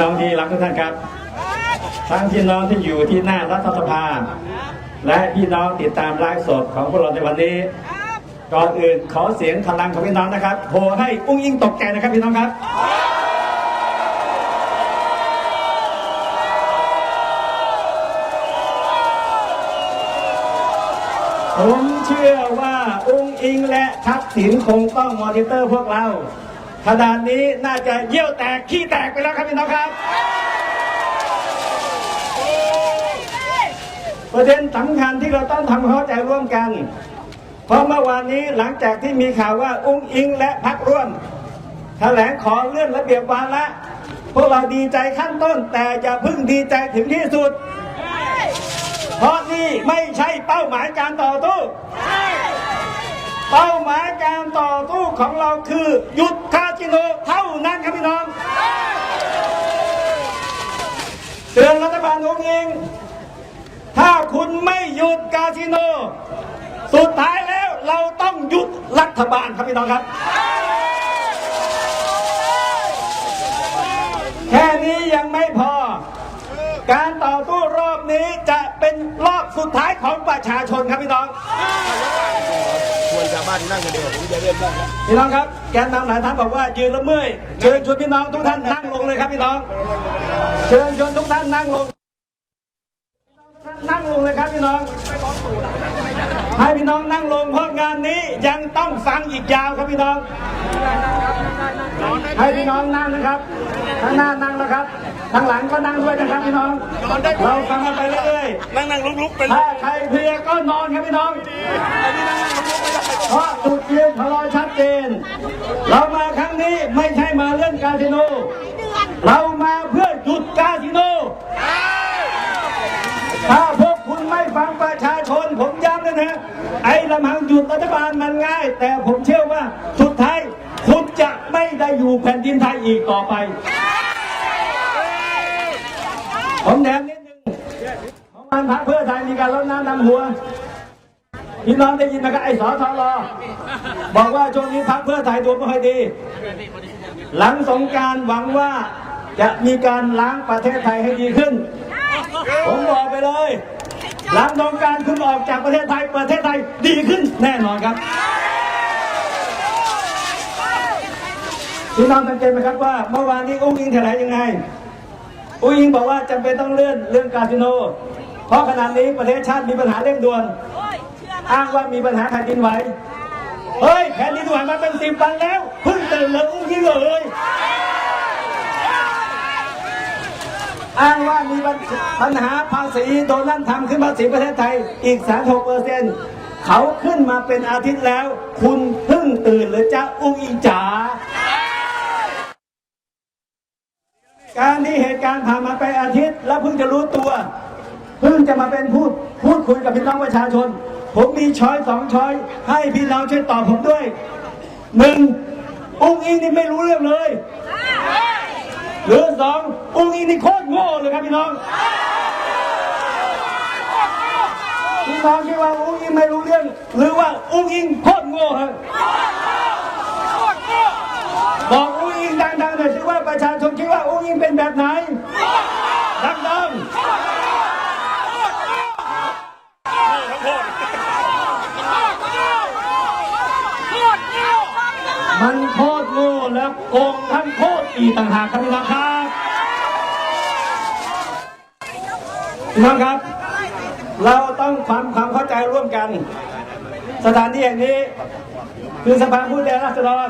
น้องที่รักทุกท่านครับ ทั้งพี่น้องที่อยู่ที่หน้ารัฐสภา และพี่น้องติดตามไลฟ์สดของพวกเราในวันนี้ ก่อนอื่นขอเสียงพลังของพี่น้องนะครับโหให้อุ้งอิงตกใจนะครับพี่น้องครับผมเชื่อว่าอุ้งอิงและทักษิณคงต้องมอนิเตอร์พวกเรา ขนาดนี้น่าจะเยี่ยวแตก ขี้แตกไปแล้วครับพี่น้องครับ ประเด็นสำคัญที่เราต้องทำความเข้าใจร่วมกัน เพราะเมื่อวานนี้หลังจากที่มีข่าวว่าอุ้งอิงและพักร่วมแถลงขอเลื่อนระเบียบวาระพวกเราดีใจขั้นต้น แต่อย่าเพิ่งดีใจถึงที่สุด เพราะนี่ไม่ใช่เป้าหมายการต่อสู้ เป้าหมายการต่อสู้ของเราคือหยุดคาสิโนเท่านั้นครับพี่น้องเตือนรัฐบาลองค์เอง ถ้าคุณไม่หยุดคาสิโน สุดท้ายแล้วเราต้องหยุดรัฐบาลครับพี่น้องครับ แค่นี้ยังไม่พอ การต่อสู้รอบนี้จะเป็นรอบสุดท้ายของประชาชนครับพี่น้อง วรชาวบ้านนั่งกันเดียวผมจะเริ่มได้แล้วพี่น้องครับแกนนำหลายท่านบอกว่ายืนแล้วเมื่อยเชิญชวนพี่น้องทุกท่านนั่งลงเลยครับพี่น้อง เชิญชวนทุกท่านนั่งลงนั่งลงเลยครับพี่น้องให้พี่น้องนั่งลงเพราะงานนี้ยังต้องฟังอีกยาวครับพี่น้อง ให้พี่น้องนั่งนะครับข้างหน้านั่งนะครับข้างหลังก็นั่งด้วยนะครับพี่น้องเราฟังกันไปเรื่อยๆนั่งนั่งลุกลุกเป็นถ้าใครเพลียก็นอนครับพี่น้อง เพราะจุดยืนของเราชัดเจน เรามาครั้งนี้ไม่ใช่มาเล่นคาสิโน เรามาเพื่อหยุดคาสิโน ถ้าพวกคุณไม่ฟังประชาชนผมย้ำเลยนะไอ้ลำพังหยุดรัฐบาลมันง่าย แต่ผมเชื่อว่าสุดท้ายคุณจะไม่ได้อยู่แผ่นดินไทยอีกต่อไป ผมแถมนิดนึงของมันพรรคเพื่อไทยมีการลดน้ำดำหัว พี่น้องได้ยินไหมครับไอ้สอทรบอกว่าช่วงนี้พรรคเพื่อไทยตัวไม่ค่อยดี หลังสงการหวังว่าจะมีการล้างประเทศไทยให้ดีขึ้น ผมบอกไปเลย หลังสงการคุณออกจากประเทศไทยประเทศไทยดีขึ้นแน่นอนครับพี่น้องสังเกตไหมครับว่าเมื่อวานนี้อุ้งอิงแถลงยังไงอุ้งอิงบอกว่าจำเป็นต้องเลื่อนเรื่องคาสิโน เพราะขณะนี้ประเทศชาติมีปัญหาเร่งด่วน อ้างว่ามีปัญหาแผ่นดินไหวเฮ้ยแผ่นดินไหวมาเป็นสิบวันแล้วเพิ่งตื่นเลยอุ้งอิงเลยอ้างว่ามีปัญหาภาษีโดนนั่นทำขึ้นภาษีประเทศไทยอีก 36เปอร์เซ็นต์เขาขึ้นมาเป็นอาทิตย์แล้ว คุณเพิ่งตื่นหรือจะอุ้งอิงจ๋าการที่เหตุการณ์ผ่านมาไปอาทิตย์ แล้วเพิ่งจะรู้ตัว เพิ่งจะมาเป็นพูดพูดคุยกับพี่น้องประชาชน ผมมีช้อยสองช้อย ให้พี่น้องช่วยตอบผมด้วยหนึ่งอุ้งอิงนี่ไม่รู้เรื่องเลยหรือสองอุ้งอิงนี่โคตรโง่เลยครับพี่น้องพี่น้องคิดว่าอุ้งอิงไม่รู้เรื่อง หรือว่าอุ้งอิงโคตรโง่ครับบอกอุ้งอิงดังๆหน่อยสิว่าประชาชนคิดว่าอุ้งอิงเป็นแบบไหนดังๆ มันโคตรโง่และโกงทั้งโคตรอีกต่างหากครับพี่น้องครับพี่น้องครับ เราต้องความความเข้าใจร่วมกัน สถานที่แห่งนี้ คือสภาผู้แทนราษฎร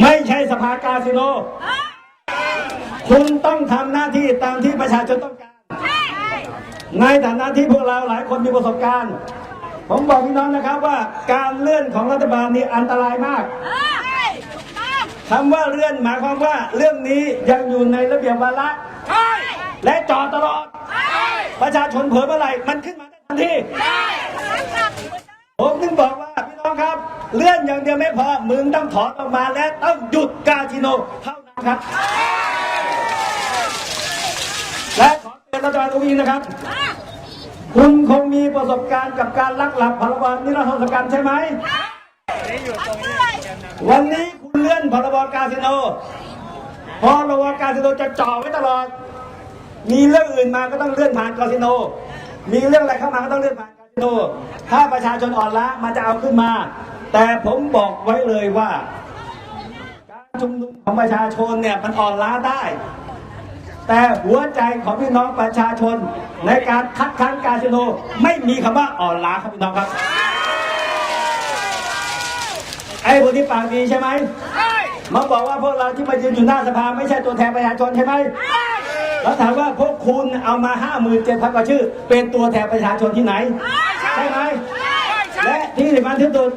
ไม่ใช่สภากาสิโน คุณต้องทำหน้าที่ตามที่ประชาชนต้องการ ในฐานะที่พวกเราหลายคนมีประสบการณ์ ผมบอกพี่น้องนะครับว่าการเลื่อนของรัฐบาลนี่อันตรายมากคำว่าเลื่อนหมายความว่าเรื่องนี้ยังอยู่ในระเบียบวาระและจอดตลอด ประชาชนเผลอเมื่อไหร่มันขึ้นมาได้ทันทีผมถึงบอกว่าพี่น้องครับ เลื่อนอย่างเดียวไม่พอมึงต้องถอนออกมาและต้องหยุดกาสิโนเท่านั้นครับ และขอเตือนรัฐบาลตรงนี้นะครับ คุณคงมีประสบการณ์กับการลักหลับพรบนิรโทษกรรมใช่ไหม วันนี้คุณเลื่อนพรบคาสิโนพอระวังการสิโนจะจ่อไว้ตลอด มีเรื่องอื่นมาก็ต้องเลื่อนผ่านคาสิโน มีเรื่องอะไรเข้ามาก็ต้องเลื่อนผ่านคาสิโน ถ้าประชาชนอ่อนล้ามันจะเอาขึ้นมา แต่ผมบอกไว้เลยว่า การชุมนุมของประชาชนเนี่ยมันอ่อนล้าได้ แต่หัวใจของพี่น้องประชาชน ในการคัดค้านการสิโนไม่มีคำว่าอ่อนล้าครับพี่น้องครับ ไอ้พวกที่ปากดีใช่ไหมมาบอกว่าพวกเราที่มายืนอยู่หน้าสภาไม่ใช่ตัวแทนประชาชนใช่ไหมแล้วถามว่าพวกคุณเอามาห้าหมื่นเจ็ดพันกว่าชื่อ เป็นตัวแทนประชาชนที่ไหน ใช่ไหมและที่สำคัญที่สุด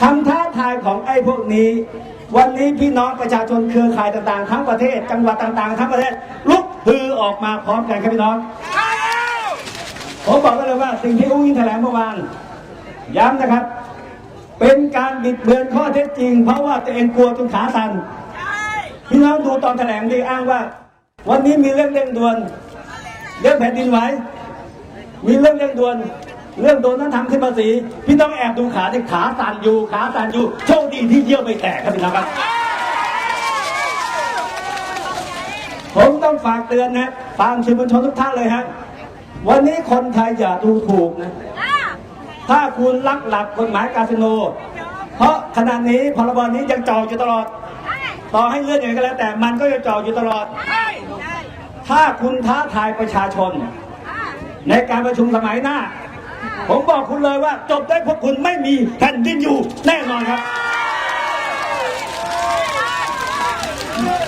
คำท้าทายของไอ้พวกนี้ วันนี้พี่น้องประชาชนเครือข่ายต่างๆ ทั้งประเทศ จังหวัดต่างๆ ทั้งประเทศ ฮือออกมาพร้อมกันครับพี่น้องผมบอกไว้เลยว่าสิ่งที่อุ้งอิงแถลงเมื่อวานย้ำนะครับ เป็นการบิดเบือนข้อเท็จจริง เพราะว่าตัวเองกลัวจนขาสั่นพี่น้องดูตอนแถลงดีอ้างว่า วันนี้มีเรื่องเร่งด่วน เรื่องแผ่นดินไหวมีเรื่องเร่งด่วน เรื่องโดนนั้นทำขึ้นภาษีพี่ต้องแอบดูขาที่ขาสั่นอยู่ขาสั่นอยู่โชคดีที่เยี่ยวไม่แตกครับพี่น้องครับ ผม ต้องฝากเตือนนะตามสื่อมวลชนทุกท่านเลยฮะวันนี้คนไทยอย่าดูถูกนะ ถ้าคุณลักหลับกฎหมายคาสิโน เพราะขณะนี้พรบนี้ยังจ่ออยู่ตลอด ต่อให้เลื่อนยังไงก็แล้วแต่มันก็ยังจ่ออยู่ตลอด ถ้าคุณท้าทายประชาชน ในการประชุมสมัยหน้า ผมบอกคุณเลยว่าจบได้เพราะคุณไม่มีแผ่นดินอยู่แน่นอนครับ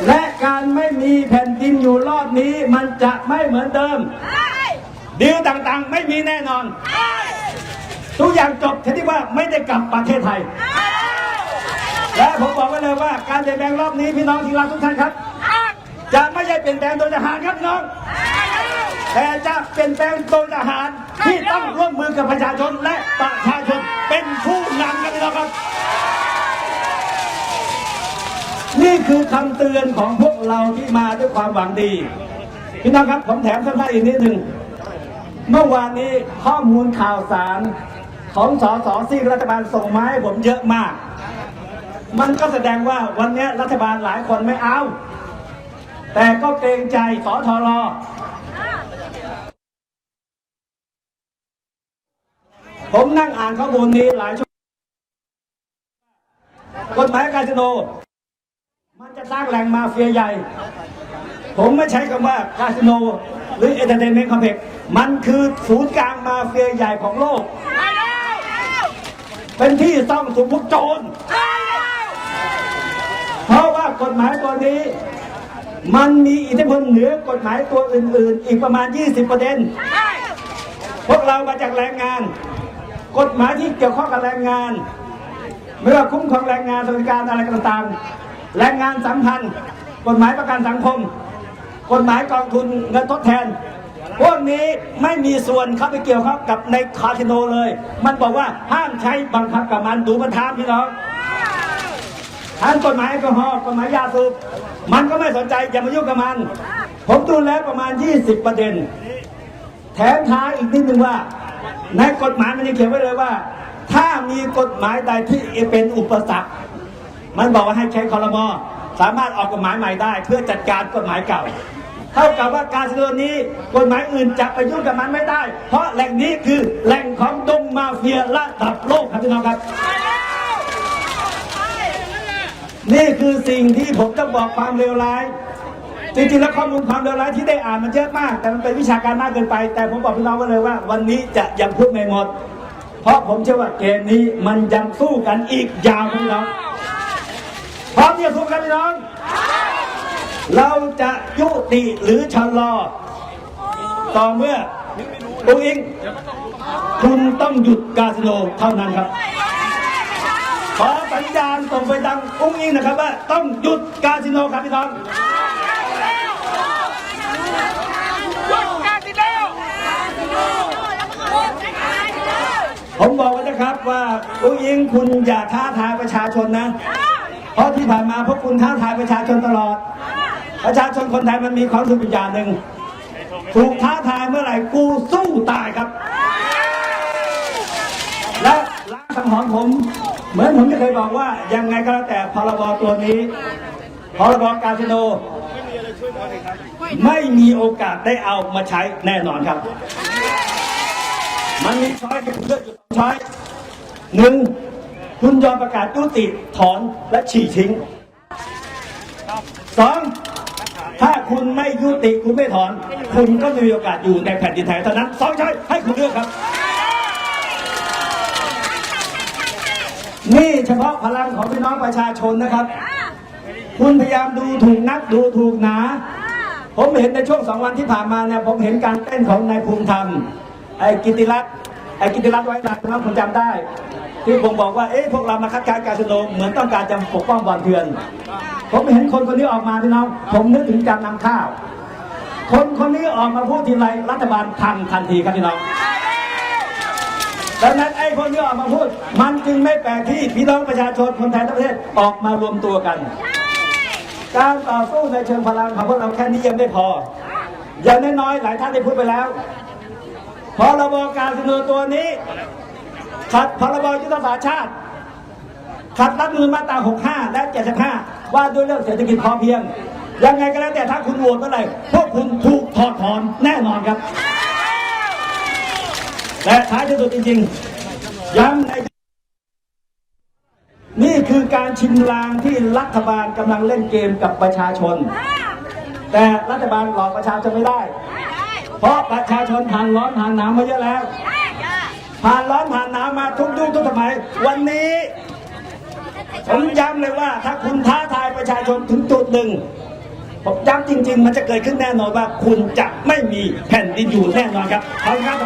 และการ ไม่มีแผ่นดินอยู่รอบนี้ มันจะไม่เหมือนเดิมดีลต่างๆ ไม่มีแน่นอน ทุกอย่างจบชนิดว่าไม่ได้กลับประเทศไทย และผมบอกไว้เลยว่าการเปลี่ยนแปลงรอบนี้พี่น้องที่รักทุกท่านครับ จะไม่ใช่เปลี่ยนแปลงโดยทหารครับน้อง แต่จะเปลี่ยนแปลงโดยทหารที่ต้องร่วมมือกับประชาชนและประชาชนเป็นผู้นำกันพี่น้องครับ นี่คือคำเตือนของพวกเราที่มาด้วยความหวังดี พี่น้องครับผมแถมสั้นๆอีกนิดหนึ่งเมื่อวานนี้ข้อมูลข่าวสารของสสซีรัฐบาลส่งมาให้ผมเยอะมาก มันก็แสดงว่าวันนี้รัฐบาลหลายคนไม่เอา แต่ก็เกรงใจสทรผมนั่งอ่านข้อมูลนี้หลายชั่วโมงกฎหมายคาสิโน มันจะสร้างแหล่งมาเฟียใหญ่ ผมไม่ใช้คำว่าคาสิโน หรือเอเตอร์เทนเมนต์คอมเพล็กซ์มันคือศูนย์กลางมาเฟียใหญ่ของโลก เป็นที่ซ่องสุมพวกโจร เพราะว่ากฎหมายตัวนี้ มันมีอิทธิพลเหนือกฎหมายตัวอื่น ๆ อีกประมาณ 20ประเด็นพวกเรามาจากแรงงาน กฎหมายที่เกี่ยวข้องกับแรงงาน ไม่ว่าคุ้มครองแรงงานสวัสดิการอะไรต่างๆ แรงงานสัมพันธ์ กฎหมายประกันสังคม กฎหมายกองทุนเงินทดแทน พวกนี้ไม่มีส่วนเข้าไปเกี่ยวข้องกับในคาสิโนเลย มันบอกว่าห้ามใช้บังคับกับมันดูมันทามพี่น้องทางกฎหมายแอลกอฮอล์กฎหมายยาสูบมันก็ไม่สนใจอย่ามายุ่งกับมัน ผมดูแล้วประมาณ 20 ประเด็น แถมท้ายอีกนิดนึงว่า ในกฎหมายมันยังเขียนไว้เลยว่า ถ้ามีกฎหมายใดที่เป็นอุปสรรค มันบอกว่าให้ใช้คอรมอสามารถออกกฎหมายใหม่ได้ เพื่อจัดการกฎหมายเก่า เท่ากับว่าการเสนอนี้กฎหมายอื่นจะไปยุ่งกับมันไม่ได้ เพราะแหล่งนี้คือแหล่งของดงมาเฟียระดับโลกครับพี่น้องครับนี่คือสิ่งที่ผมต้องบอกความเลวร้ายจริงๆแล้วข้อมูลความเลวร้ายที่ได้อ่านมันเยอะมาก แต่มันเป็นวิชาการมากเกินไป แต่ผมบอกพี่น้องไว้เลยว่า วันนี้จะยังพูดไม่หมด เพราะผมเชื่อว่าเกมนี้มันยังสู้กันอีกยาวพี่น้อง พร้อมที่จะสู้กันพี่น้อง เราจะยุติหรือชะลอ ต่อเมื่อปุงอิง คุณต้องหยุดกาสิโนเท่านั้นครับ ขอสัญญาณส่งไปทางอุ้งอิงนะครับว่าต้องหยุดกาสิโนครับพี่น้องผมบอกไว้นะครับว่าอุ้งอิงคุณอย่าท้าทายประชาชนนะ เพราะที่ผ่านมาพวกคุณท้าทายประชาชนตลอด ประชาชนคนไทยมันมีความรู้สึกอีกอย่างหนึ่งถูกท้าทายเมื่อไหร่กูสู้ตายครับ และล้างสังหรณ์ผม เหมือนผมจะเคยบอกว่ายังไงก็แล้วแต่พรบตัวนี้พรบการสิโนไม่มีโอกาสได้เอามาใช้แน่นอนครับ มันมีช้อยให้เลือกอยู่สองช้อยหนึ่ง คุณยอมประกาศยุติถอนและฉีกทิ้งสองถ้าคุณไม่ยุติคุณไม่ถอน คุณก็ม่มีโอกาสอยู่ในแผ่นดินไทยเท่านั้นสองช้อยให้คุณเลือกครับ นี่เฉพาะพลังของพี่น้องประชาชนนะครับ คุณพยายามดูถูกนักดูถูกหนา ผมเห็นในช่วงสองวันที่ผ่านมาเนี่ยผมเห็นการเต้นของนายภูมิธรรมไอ้กิติรัตน์ไอ้กิติรัตน์ไว้นานนะผมจำได้ ที่ผมบอกว่าเอ๊ะพวกเรามาคัดค้านการชุมนุมเหมือนต้องการจะปกป้องบอลเถื่อน ผมเห็นคนคนนี้ออกมาพี่น้องผมนึกถึงการนำข้าว คนคนนี้ออกมาพูดทีไรรัฐบาลทำทันทีครับพี่น้องดังนั้นไอ้คนที่ออกมาพูด มันจึงไม่แปลกที่พี่น้องประชาชนคนไทยทั้งประเทศออกมารวมตัวกัน การต่อสู้ในเชิงพลังของพวกเราแค่นี้ยังไม่พออย่างน้อยๆหลายท่านได้พูดไปแล้วพรบการเสนอตัวนี้ ขัดพรบยุทธศาสตร์ชาติ ขัดรัฐธรรมนูญมาตรา 65 และ 75 ว่าด้วยเรื่องเศรษฐกิจพอเพียง ยังไงก็แล้วแต่ถ้าคุณโหวตเมื่อไหร่พวกคุณถูกถอดถอนแน่นอนครับ และท้ายที่สุดจริงๆ ย้ำในนี่คือการชิมลางที่รัฐบาลกำลังเล่นเกมกับประชาชน แต่รัฐบาลหลอกประชาชนไม่ได้ เพราะประชาชนผ่านร้อนผ่านหนาวมาเยอะแล้วผ่านร้อนผ่าน กยุคทุกสมัย วันนี้ผมย้ำเลยว่า ถ้าคุณท้าทายประชาชนถึงจุดหนึ่งผมย้ำจริง ๆ มันจะเกิดขึ้นแน่นอนว่า คุณจะไม่มีแผ่นดินอยู่แน่นอนครับขอบคุณครับ